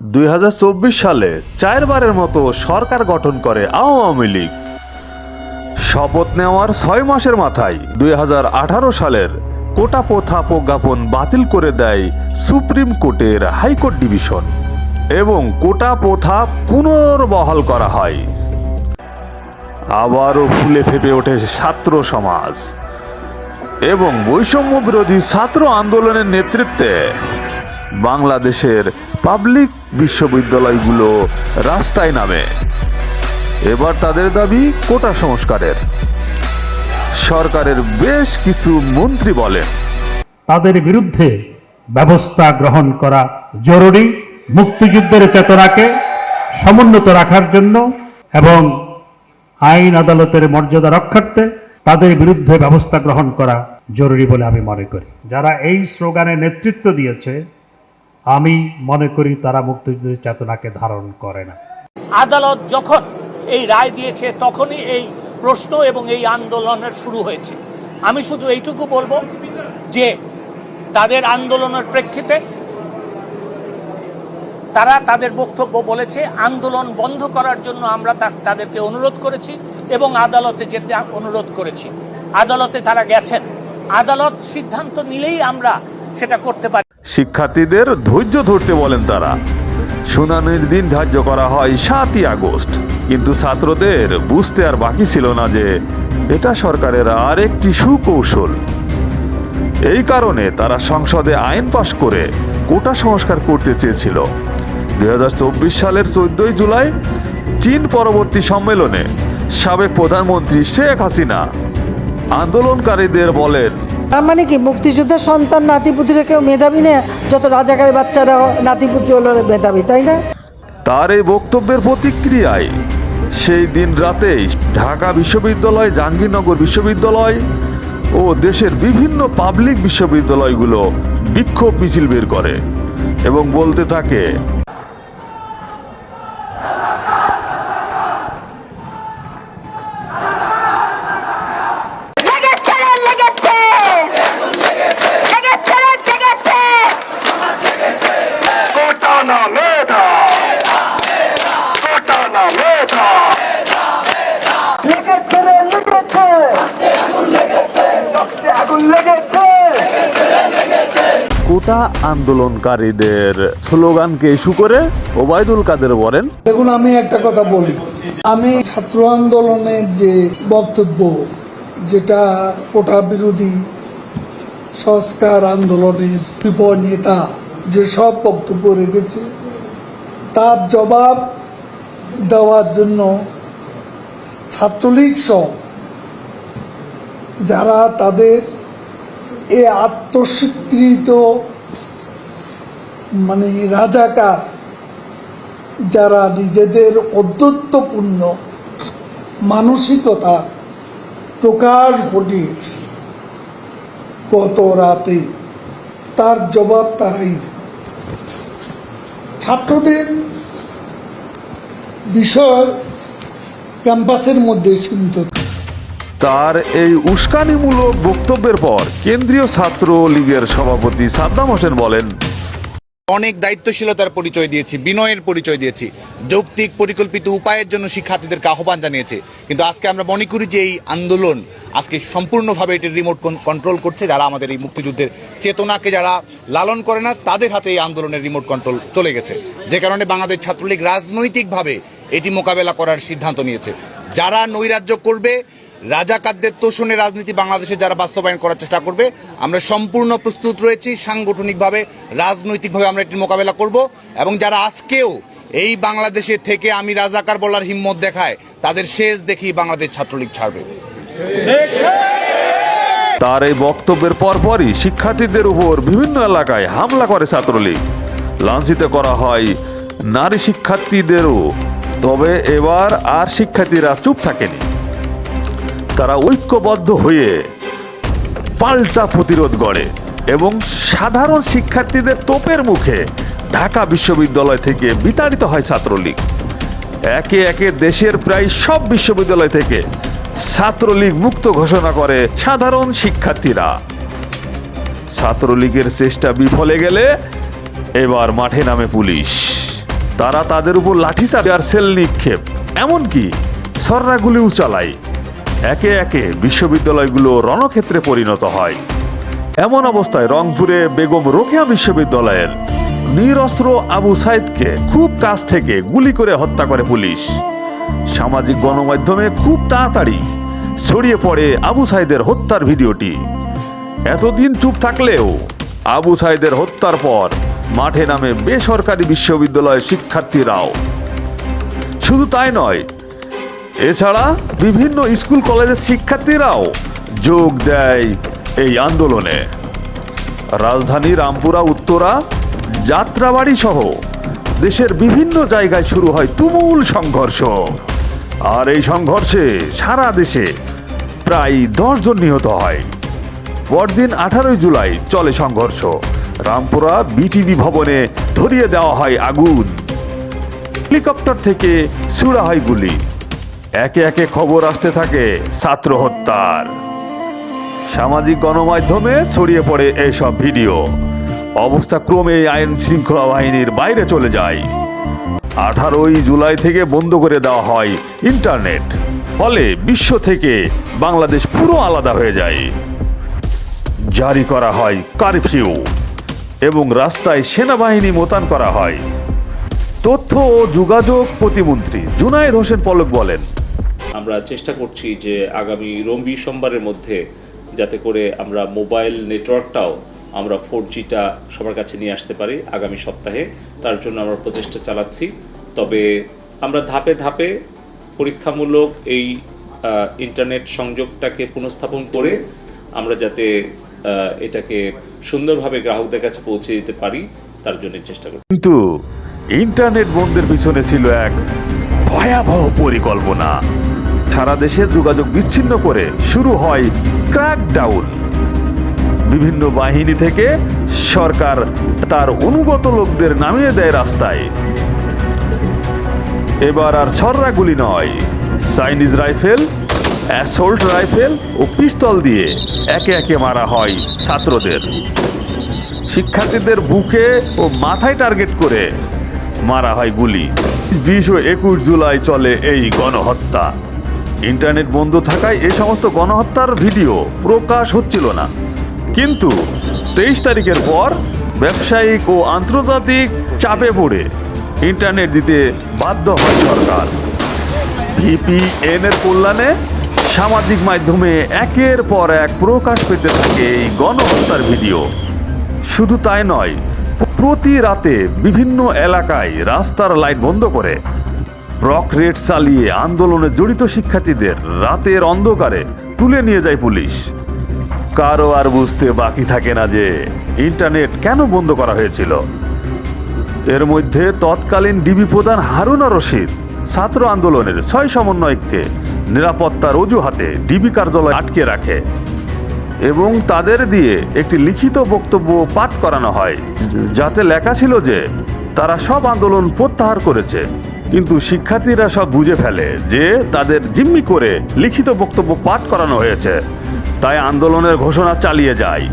দুই হাজার চব্বিশ সালে চারবারের মতো সরকার গঠন করে আওয়ামী লীগ। শপথ নেওয়ার ছয় মাসের মাথায় দুই হাজার আঠারো সালের কোটা প্রথা প্রজ্ঞাপন বাতিল করে দেয় সুপ্রিম কোর্টের হাইকোর্ট ডিভিশন এবং কোটা প্রথা পুনর্বহাল করা হয়। আবারও ফুলে ফেপে ওঠে ছাত্র সমাজ এবং বৈষম্য বিরোধী ছাত্র আন্দোলনের নেতৃত্বে বাংলাদেশের পাবলিক বিশ্ববিদ্যালয়গুলো রাস্তায় নামে। এবার তাদের দাবি কোটা সংস্কারের। সরকারের বেশ কিছু মন্ত্রী বলেন। তাদের বিরুদ্ধে ব্যবস্থা গ্রহণ করা জরুরি, মুক্তিযুদ্ধের চেতনাকে সমুন্নত রাখার জন্য এবং আইন আদালতের মর্যাদা রক্ষার্থে তাদের বিরুদ্ধে ব্যবস্থা গ্রহণ করা জরুরি বলে আমি মনে করি। যারা এই স্লোগানে নেতৃত্ব দিয়েছে আমি মনে করি তারা মুক্তিযুদ্ধের চেতনাকে ধারণ করে না। আদালত যখন এই রায় দিয়েছে, তখনই এই প্রশ্ন এবং এই আন্দোলনের শুরু হয়েছে। আমি শুধু এইটুকু বলব যে, তাদের আন্দোলনের প্রেক্ষিতে তারা তাদের বক্তব্য বলেছে, আন্দোলন বন্ধ করার জন্য আমরা তাদেরকে অনুরোধ করেছি এবং আদালতে যেতে অনুরোধ করেছি। আদালতে তারা গেছেন। আদালত সিদ্ধান্ত নিলেই আমরা সেটা করতে পারি। শিক্ষার্থীদের ধৈর্য ধরতে বলেন তারা। শুনানির দিন ধার্য করা হয় সাতই আগস্ট। কিন্তু ছাত্রদের বুঝতে আর বাকি ছিল না যে এটা সরকারের আরেকটি সুকৌশল। এই কারণে তারা সংসদে আইন পাশ করে কোটা সংস্কার করতে চেয়েছিল। দুই হাজার চব্বিশ সালের চোদ্দই জুলাই চীন পরবর্তী সম্মেলনে সাবেক প্রধানমন্ত্রী শেখ হাসিনা আন্দোলনকারীদের বলেন তার মানে কি মুক্তিযোদ্ধার সন্তান, নাতিপুতিরা কেউ মেধাবী না, যত রাজাকারের বাচ্চারা নাতিপুতি হলো মেধাবী, তাই না? তার এই বক্তব্যের প্রতিক্রিয়ায় সেই দিন রাতেই ঢাকা বিশ্ববিদ্যালয়, জাহাঙ্গীরনগর বিশ্ববিদ্যালয় ও দেশের বিভিন্ন পাবলিক বিশ্ববিদ্যালয়গুলো বিক্ষোভ মিছিল বের করে এবং বলতে থাকে লেগেছে রে, লেগেছে লেগেছে রে, লেগেছে কোটা না মেধা কোটা না মেধা লেগেছে রে, লেগেছে রক্তে আগুন লেগেছে কোটা আন্দোলনকারীদের স্লোগানকে ইস্যু করে ওবায়দুল কাদের বলেন, দেখুন, আমি একটা কথা বলি। আমি ছাত্র আন্দোলনের যে বক্তব্য, যেটা কোটা বিরোধী সংস্কার আন্দোলনের বিপ নেতা যে সব বক্তব্য রেখেছে, তার জবাব দেওয়ার জন্য ছাত্রলীগ সহ যারা তাদের এ আত্মস্বীকৃত মানে রাজাকার যারা নিজেদের অদ্যত্বপূর্ণ মানসিকতা প্রকাশ ঘটিয়েছে, গত রাতে তার জবাব তারাই ছাত্রদের বিষয় ক্যাম্পাসের মধ্যে সীমিত তার এই উস্কানিমূলক বক্তব্যের পর কেন্দ্রীয় ছাত্র লীগের সভাপতি সাদ্দাম হোসেন বলেন অনেক দায়িত্বশীলতার পরিচয় দিয়েছি, বিনয়ের পরিচয় দিয়েছি, যৌক্তিক পরিকল্পিত উপায়ের জন্য শিক্ষার্থীদেরকে আহ্বান জানিয়েছে। কিন্তু আজকে আমরা মনে করি যে এই আন্দোলন আজকে সম্পূর্ণভাবে এটির রিমোট কন্ট্রোল করছে। যারা আমাদের এই মুক্তিযুদ্ধের চেতনাকে যারা লালন করে না, তাদের হাতে এই আন্দোলনের রিমোট কন্ট্রোল চলে গেছে। যে কারণে বাংলাদেশ ছাত্রলীগ রাজনৈতিকভাবে এটি মোকাবেলা করার সিদ্ধান্ত নিয়েছে। যারা নৈরাজ্য করবে রাজাকারদের তোষণে রাজনীতি বাংলাদেশে যারা বাস্তবায়ন করার চেষ্টা করবে, আমরা সম্পূর্ণ প্রস্তুত রয়েছি, সাংগঠনিকভাবে, রাজনৈতিকভাবে আমরা এটির মোকাবেলা করব এবং যারা আজকেও এই বাংলাদেশে থেকে আমি রাজাকার বলার হিম্মত দেখায়, তাদের শেষ দেখি বাংলাদেশ ছাত্রলীগ ছাড়বে। তার এই বক্তব্যের পরপরই শিক্ষার্থীদের উপর বিভিন্ন এলাকায় হামলা করে ছাত্রলীগ। লাঞ্ছিত করা হয় নারী শিক্ষার্থীদেরও। তবে এবার আর শিক্ষার্থীরা চুপ থাকেনি। তারা ঐক্যবদ্ধ হয়ে পাল্টা প্রতিরোধ গড়ে এবং সাধারণ শিক্ষার্থীদের তোপের মুখে ঢাকা বিশ্ববিদ্যালয় থেকে বিতাড়িত হয় ছাত্রলীগ। একে একে দেশের প্রায় সব বিশ্ববিদ্যালয় থেকে ছাত্রলীগ মুক্ত ঘোষণা করে সাধারণ শিক্ষার্থীরা। ছাত্রলীগের চেষ্টা বিফলে গেলে এবার মাঠে নামে পুলিশ। তারা তাদের উপর লাঠিচার্জ আর সেল নিক্ষেপ। এমনকি সর্রাগুলিও চালায়। একে একে বিশ্ববিদ্যালয়গুলো রণক্ষেত্রে পরিণত হয়। এমন অবস্থায় রংপুরে বেগম রোকেয়া বিশ্ববিদ্যালয়ের নিরস্ত্র আবু সাইদকে খুব কাছ থেকে গুলি করে হত্যা করে পুলিশ। সামাজিক গণমাধ্যমে খুব তাড়াতাড়ি ছড়িয়ে পড়ে আবু সাইদের হত্যার ভিডিওটি। এতদিন চুপ থাকলেও আবু সাইদের হত্যার পর মাঠে নামে বেসরকারি বিশ্ববিদ্যালয়ের শিক্ষার্থীরাও। শুধু তাই নয় এছাড়া বিভিন্ন স্কুল, কলেজের শিক্ষার্থীরাও যোগ দেয় এই আন্দোলনে। রাজধানী রামপুরা, উত্তরা, যাত্রাবাড়ি সহ দেশের বিভিন্ন জায়গায় শুরু হয় তুমুল সংঘর্ষ। আর এই সংঘর্ষে সারা দেশে প্রায় দশজন নিহত হয়। পরদিন আঠারোই জুলাই চলে সংঘর্ষ। রামপুরা বিটিভি ভবনে ধরিয়ে দেওয়া হয় আগুন। হেলিকপ্টার থেকে ছুড়া হয় গুলি। একে একে খবর আসতে থাকে ছাত্র হত্যার। সামাজিক গণমাধ্যমে ছড়িয়ে পড়ে এইসব ভিডিও। অবস্থা ক্রমে আইন শৃঙ্খলা বাহিনীর বাইরে চলে যায়। আঠারোই জুলাই থেকে বন্ধ করে দেওয়া হয় ইন্টারনেট। ফলে বিশ্ব থেকে বাংলাদেশ পুরো আলাদা হয়ে যায়। জারি করা হয় কারফিউ এবং রাস্তায় সেনাবাহিনী মোতায়েন করা হয়। তথ্য ও যোগাযোগ প্রতিমন্ত্রী জুনায়েদ হোসেন পলক বলেন আমরা চেষ্টা করছি যে আগামী রবি সোমবারের মধ্যে যাতে করে আমরা মোবাইল নেটওয়ার্কটাও আমরা ফোর জিটা সবার কাছে নিয়ে আসতে পারি আগামী সপ্তাহে। তার জন্য আমরা প্রচেষ্টা চালাচ্ছি। তবে আমরা ধাপে ধাপে পরীক্ষামূলক এই ইন্টারনেট সংযোগটাকে পুনঃস্থাপন করে আমরা যাতে এটাকে সুন্দরভাবে গ্রাহকদের কাছে পৌঁছে দিতে পারি তার জন্য চেষ্টা করছি। কিন্তু ইন্টারনেট বন্ধের পিছনে ছিল এক ভয়াবহ পরিকল্পনা। সারা দেশে যোগাযোগ বিচ্ছিন্ন করে শুরু হয় ক্র্যাকডাউন। বিভিন্ন বাহিনী থেকে সরকার তার অনুগত লোকদের নামিয়ে দেয় রাস্তায়। এবার আর ছররা গুলি নয়, চাইনিজ রাইফেল, অ্যাসোল্ট রাইফেল ও পিস্তল দিয়ে একে একে মারা হয় ছাত্রদের। শিক্ষার্থীদের বুকে ও মাথায় টার্গেট করে মারা হয় গুলি। বিশ ও একুশ জুলাই চলে এই গণহত্যা। ইন্টারনেট বন্ধ থাকায় এই সমস্ত গণহত্যার ভিডিও প্রকাশ হচ্ছিল না। কিন্তু তেইশ তারিখের পর ব্যবসায়িক ও আন্তর্জাতিক চাপে পড়ে ইন্টারনেট দিতে বাধ্য হয় সরকার। ভিপিএন এর কল্যাণে সামাজিক মাধ্যমে একের পর এক প্রকাশ পেতে থাকে এই গণহত্যার ভিডিও। শুধু তাই নয় প্রতি রাতে বিভিন্ন এলাকায় রাস্তার লাইট বন্ধ করে। ব্রক রেড চালিয়ে আন্দোলনে জড়িত শিক্ষার্থীদের রাতের অন্ধকারে তুলে নিয়ে যায় পুলিশ। কারও আর বুঝতে বাকি থাকে না যে ইন্টারনেট কেন বন্ধ করা হয়েছিল। এর মধ্যে তৎকালীন ডিবি প্রধান হারুনা রশিদ ছাত্র আন্দোলনের ছয় সমন্বয়ককে নিরাপত্তার অজুহাতে ডিবি কার্যালয় আটকে রাখে। এবং তাদের দিয়ে একটি লিখিত বক্তব্য পাঠ করানো হয়, যাতে লেখা ছিল যে তারা সব আন্দোলন প্রত্যাহার করেছে। কিন্তু শিক্ষার্থীরা সব বুঝে ফেলে যে তাদের জিম্মি করে লিখিত বক্তব্য পাঠ করানো হয়েছে। তাই আন্দোলনের ঘোষণা চালিয়ে যায়।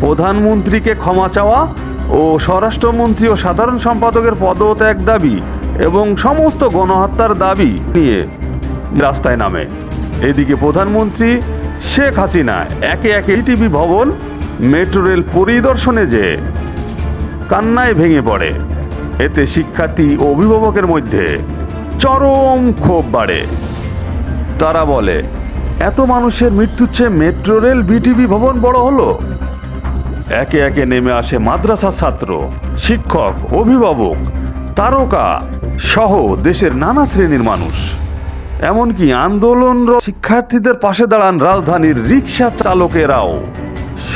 প্রধানমন্ত্রীকে ক্ষমা চাওয়া ও স্বরাষ্ট্রমন্ত্রী ও সাধারণ সম্পাদকের পদত্যাগ দাবি এবং সমস্ত গণহত্যার দাবি নিয়ে রাস্তায় নামে। এদিকে প্রধানমন্ত্রী শেখ হাসিনা একে একে টিভি ভবন, মেট্রো রেল পরিদর্শনে যে কান্নায় ভেঙে পড়ে, এতে শিক্ষার্থী ও অভিভাবকের মধ্যে চরম ক্ষোভ বাড়ে। তারা বলে, এত মানুষের মৃত্যুর চেয়ে মেট্রো রেল বিটিভি ভবন বড় হলো। একে একে নেমে আসে মাদ্রাসা ছাত্র, শিক্ষক, অভিভাবক, তারকা সহ দেশের নানা শ্রেণির মানুষ। এমনকি আন্দোলনরত শিক্ষার্থীদের পাশে দাঁড়ান রাজধানীর রিক্সা চালকেরাও।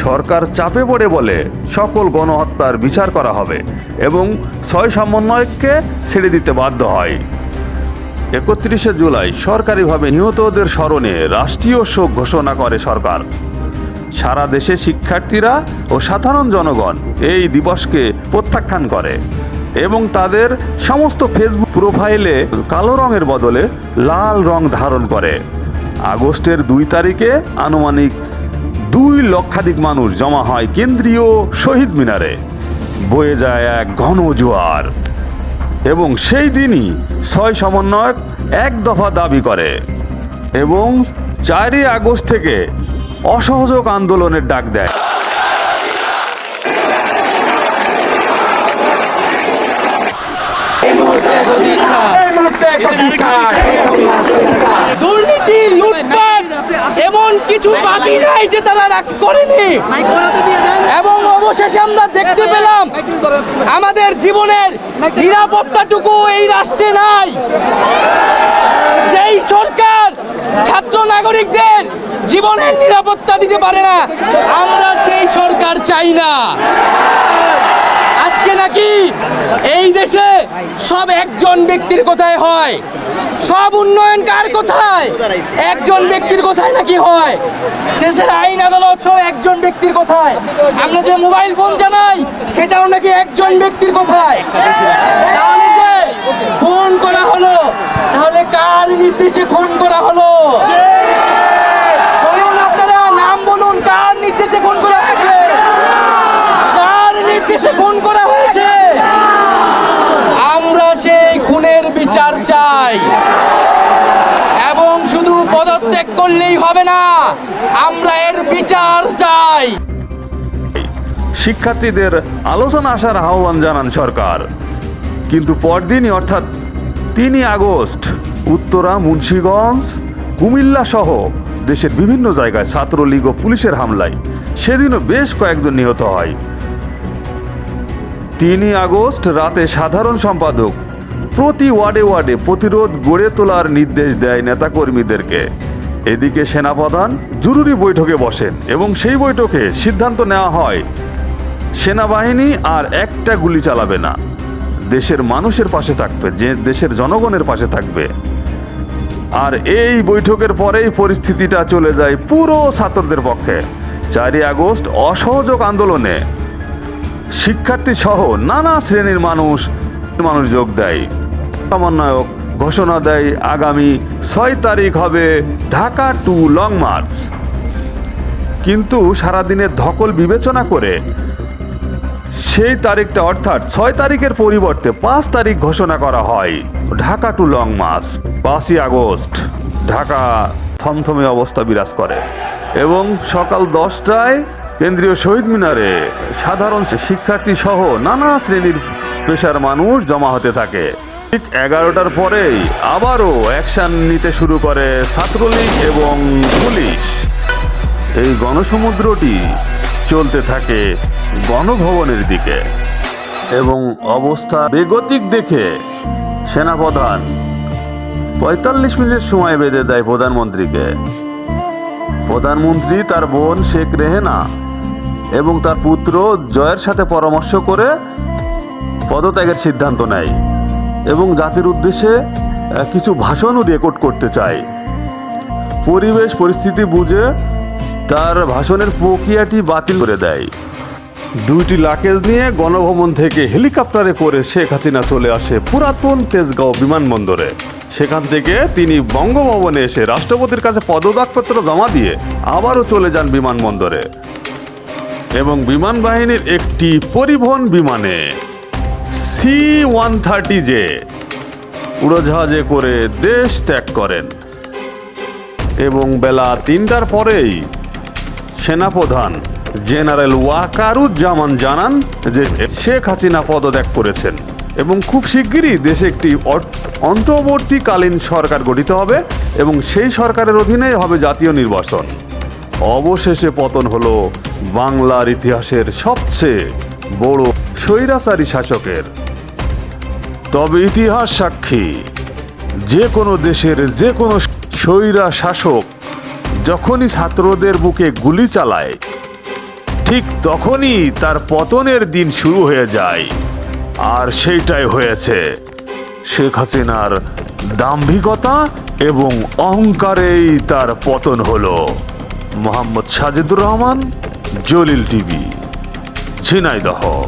সরকার চাপে পড়ে বলে সকল গণহত্যার বিচার করা হবে এবং ছয় সমন্বয়ককে ছেড়ে দিতে বাধ্য হয়। একত্রিশে জুলাই সরকারিভাবে নিহতদের স্মরণে রাষ্ট্রীয় শোক ঘোষণা করে সরকার। সারা দেশে শিক্ষার্থীরা ও সাধারণ জনগণ এই দিবসকে প্রত্যাখ্যান করে। এবং তাদের সমস্ত ফেসবুক প্রোফাইলে কালো রঙের বদলে লাল রং ধারণ করে। আগস্টের দুই তারিখে আনুমানিক দুই লক্ষাধিক মানুষ জমা হয় কেন্দ্রীয় শহীদ মিনারে। বয়ে যায় এক ঘন জোয়ার। এবং সেই দিনই ছয় সমন্বয়ক এক দফা দাবি করে এবং চারই আগস্ট থেকে অসহযোগ আন্দোলনের ডাক দেয়। দুর্নীতি, লুটপাট, এমন কিছু বাকি নাই যে তারা করেনি। এবং অবশেষে আমরা দেখতে পেলাম, আমাদের জীবনের নিরাপত্তাটুকু এই রাষ্ট্রে নাই। যেই সরকার ছাত্র নাগরিকদের জীবনের নিরাপত্তা দিতে পারে না, আমরা সেই সরকার চাই না। নাকি এই দেশে সব একজন ব্যক্তির কোথায় হয়। সব উন্নয়ন কার কোথায় একজন ব্যক্তির কোথায় নাকি হয়? শেষের আইন আদালত সব একজন ব্যক্তির কোথায় আমরা যে মোবাইল ফোন জানাই সেটাও নাকি একজন ব্যক্তির কোথায় তাহলে খুন করা হলো, তাহলে কার নির্দেশে খুন করা হলো? শিক্ষার্থীদের আলোচনা আসার আহ্বান জানান সরকার। কিন্তু পরদিনই, অর্থাৎ তিনই আগস্ট, উত্তরা, মুন্সীগঞ্জ, কুমিল্লা সহ দেশের বিভিন্ন জায়গায় ছাত্রলীগ ও পুলিশের হামলায় সেদিনও বেশ কয়েকজন নিহত হয়। তিনই আগস্ট রাতে সাধারণ সম্পাদক প্রতি ওয়ার্ডে ওয়ার্ডে প্রতিরোধ গড়ে তোলার নির্দেশ দেয় নেতাকর্মীদেরকে। এদিকে সেনাপ্রধান জরুরি বৈঠকে বসেন এবং সেই বৈঠকে সিদ্ধান্ত নেওয়া হয় সেনাবাহিনী আর একটা গুলি চালাবে না। দেশের মানুষের পাশে থাকবে, যে দেশের জনগণের পাশে থাকবে। আর এই বৈঠকের পরেই পরিস্থিতিটা চলে যায় পুরো ছাত্রদের পক্ষে। চারই আগস্ট অসহযোগ আন্দোলনে শিক্ষার্থী সহ নানা শ্রেণির মানুষ মানুষ যোগ দেয়। সমন্বয়ক ঘোষণা দেয়, আগামী ছয় তারিখ হবে ঢাকা টু লং মার্চ। কিন্তু সারাদিনের ধকল বিবেচনা করে সেই তারিখটা অর্থাৎ ছয় তারিখের পরিবর্তে পাঁচ তারিখ ঘোষণা করা হয়। ঢাকা টু লং মার্চ পাঁচই আগস্ট। ঢাকা থমথমে অবস্থা বিরাজ করে। এবং সকাল দশটায় কেন্দ্রীয় শহীদ মিনারে সাধারণ শিক্ষার্থী সহ নানা শ্রেণির পেশার মানুষ জমা হতে থাকে। ঠিক এগারোটার পরেই আবারও অ্যাকশন নিতে শুরু করে ছাত্রলীগ এবং পুলিশ। এই গণসমুদ্রটি চলতে থাকে গণভবনের দিকে এবং অবস্থা বেগতিক দেখে সেনাপ্রধান পঁয়তাল্লিশ মিনিট সময় বেঁধে দেয় প্রধানমন্ত্রীকে। প্রধানমন্ত্রী তার বোন শেখ রেহেনা এবং তার পুত্র জয়ের সাথে পরামর্শ করে পদত্যাগের সিদ্ধান্ত নেয় এবং জাতির উদ্দেশ্যে কিছু ভাষণও রেকর্ড করতে চায়। পরিবেশ, পরিস্থিতি বুঝে তার ভাষণের প্রক্রিয়াটি বাতিল করে দেয়। দুইটি লাকেজ নিয়ে গণভবন থেকে হেলিকপ্টারে করে শেখ হাসিনা চলে আসে পুরাতন তেজগাঁও বিমানবন্দরে। সেখান থেকে তিনি বঙ্গভবনে এসে রাষ্ট্রপতির কাছে পদত্যাগপত্র জমা দিয়ে আবারও চলে যান বিমানবন্দরে এবং বিমান বাহিনীর একটি পরিবহন বিমানে সি ওয়ান থার্টি জে উড়োজাহাজে করে দেশ ত্যাগ করেন এবং বেলা তিনটার পরেই সেনাপ্রধান জেনারেল ওয়াকারুজ্জামান জানান যে শেখ হাসিনা পদত্যাগ করেছেন এবং খুব শিগগিরই দেশে একটি অন্তর্বর্তীকালীন সরকার গঠিত হবে এবং সেই সরকারের অধীনেই হবে জাতীয় নির্বাচন। অবশেষে পতন হলো বাংলার ইতিহাসের সবচেয়ে বড় স্বৈরাচারী শাসকের। তবে ইতিহাস সাক্ষী, যে কোনো দেশের যে কোনো স্বৈরা শাসক যখনই ছাত্রদের বুকে গুলি চালায় ঠিক তখনই তার পতনের দিন শুরু হয়ে যায়। আর সেইটাই হয়েছে। শেখ হাসিনার দাম্ভিকতা এবং অহংকারেই তার পতন হলো। মোহাম্মদ সাজিদুর রহমান, জলিল টিভি, ঝিনাইদহ।